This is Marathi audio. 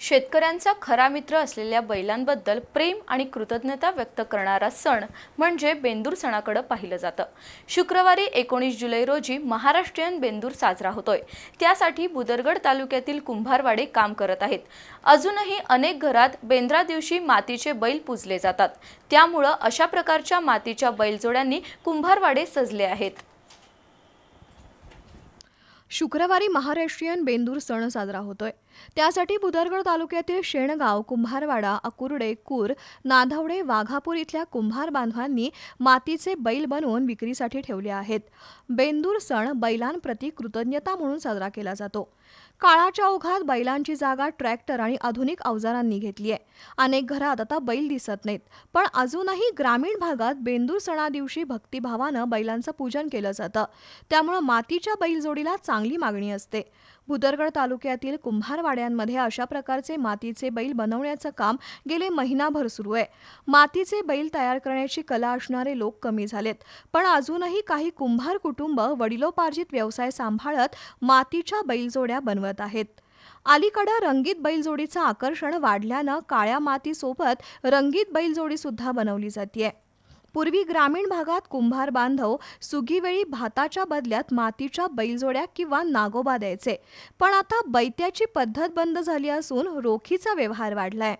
शेतकऱ्यांचा खरा मित्र असलेल्या बैलांबद्दल प्रेम आणि कृतज्ञता व्यक्त करणारा सण म्हणजे बेंदूर सणाकडे पाहिलं जातं. शुक्रवारी एकोणीस जुलै रोजी महाराष्ट्रीयन बेंदूर साजरा होतोय. त्यासाठी बुदरगड तालुक्यातील कुंभारवाडे काम करत आहेत. अजूनही अनेक घरात बेंद्रा दिवशी मातीचे बैल पूजले जातात. त्यामुळं अशा प्रकारच्या मातीच्या बैलजोड्यांनी कुंभारवाडे सजले आहेत. शुक्रवारी महाराष्ट्रीयन बेंदूर सण साजरा होतोय. त्यासाठी बुदरगड तालुक्यातील शेणगाव कुंभारवाडा अकुर्डे कूर नाधवडे वाघापूर इथल्या कुंभार बांधवांनी मातीचे बैल बनवून विक्रीसाठी ठेवले आहेत. बेंदूर सण बैलांप्रती कृतज्ञता म्हणून साजरा केला जातो. काळाच्या ओघात बैलांची जागा ट्रॅक्टर आणि आधुनिक अवजारांनी घेतली आहे. अनेक घरात आता बैल दिसत नाहीत पण अजूनही ग्रामीण भागात बेंदूर सणादिवशी भक्तिभावानं बैलांचं पूजन केलं जातं. त्यामुळं मातीच्या बैलजोडीला चांगलं मागणी असते. भुदरगड तालुक्यातील कुंभारवाड्यांमध्ये अशा प्रकारचे मातीचे बैल बनवण्याचं काम गेले महिनाभर सुरू आहे. मातीचे बैल तयार करण्याची कला असणारे लोक कमी झालेत. पण अजूनही काही कुंभार कुटुंब वडिलोपार्जित व्यवसाय सांभाळत मातीच्या बैलजोड्या बनवत आहेत. अलीकडं रंगीत बैलजोडीचं आकर्षण वाढल्यानं काळ्या मातीसोबत रंगीत बैलजोडी सुद्धा बनवली जाते पूर्वी ग्रामीण भागात कुंभार बांधव सुगीवेळी भाताच्या बदल्यात मातीच्या बैलजोड्या किंवा नागोबा द्यायचे. पण आता बैत्याची पद्धत बंद झाली असून रोखीचा व्यवहार वाढलाय.